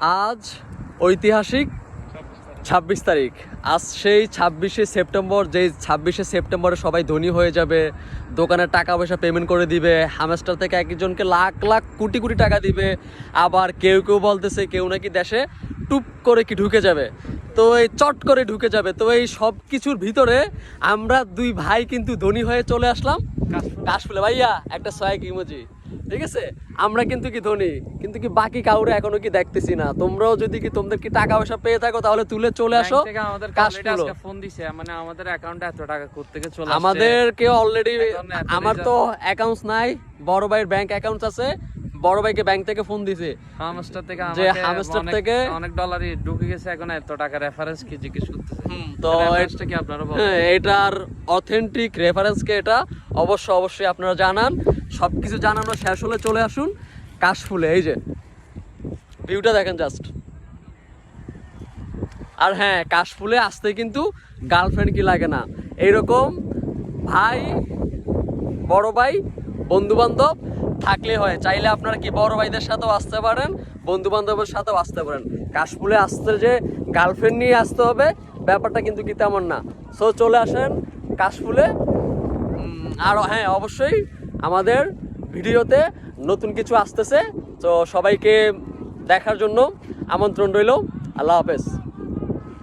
আজ ঐতিহাসিক ছাব্বিশ তারিখ। আজ সেই ছাব্বিশে সেপ্টেম্বর যেই ছাব্বিশে সেপ্টেম্বরে সবাই ধনী হয়ে যাবে দোকানে টাকা পয়সা পেমেন্ট করে দিবে হামেস্টার থেকে একজনকে লাখ লাখ কোটি কোটি টাকা দিবে আবার কেউ কেউ বলতেছে কেউ নাকি দেশে টুপ করে কি ঢুকে যাবে। তো এই চট করে ঢুকে যাবে। তো এই সব কিছুর ভিতরে আমরা দুই ভাই কিন্তু ধনী হয়ে চলে আসলাম। কাশফুলে। ভাইয়া একটা সহায়ক ইমোজি ঠিক আছে? আমরা কিন্তু কি ধনী? কিন্তু কি বাকি কাউরে এখনও কি দেখতেছি না? তোমরাও যদি কি তোমাদের কি টাকা পয়সা পেয়ে থাকো তাহলে তুলে চলে আসো আমাদের ফোন দিছে মানে আমাদের অ্যাকাউন্টে এত টাকা করতে চলে আমাদের কেউ অলরেডি আমার তো অ্যাকাউন্টস নাই বড় ভাইয়ের ব্যাংক অ্যাকাউন্টস আছে। বড় ভাইকে ব্যাংক থেকে ফোন দিছে। হামস্টার থেকে যে হামস্টার থেকে- অনেক ডলারই ঢুকে গেছে এখন এত টাকা রেফারেন্স কি জিজ্ঞেস করতেছে? তো রেফারেন্সটা কি আপনারা বলেন? হ্যাঁ এটার অথেন্টিক রেফারেন্সকে এটা অবশ্য অবশ্যই আপনারা জানান। সব কিছু জানানো শেষ হলে চলে আসুন। কাশফুলে এই যে। ভিউটা দেখেন জাস্ট আর হ্যাঁ কাশফুলে আসতে কিন্তু গার্লফ্রেন্ড কি লাগে না। এইরকম ভাই বড় ভাই বন্ধু বান্ধব থাকলে হয়। চাইলে আপনারা কি বড় ভাইদের সাথেও আসতে পারেন বন্ধু বান্ধবের সাথেও আসতে পারেন। কাশফুলে আসতে যে গার্লফ্রেন্ড নিয়ে আসতে হবে, ব্যাপারটা কিন্তু কি তেমন না। সো চলে আসেন কাশফুলে। আর হ্যাঁ অবশ্যই আমাদের ভিডিওতে নতুন কিছু আসতেছে। তো সবাইকে দেখার জন্য আমন্ত্রণ রইল। আল্লাহ হাফেজ।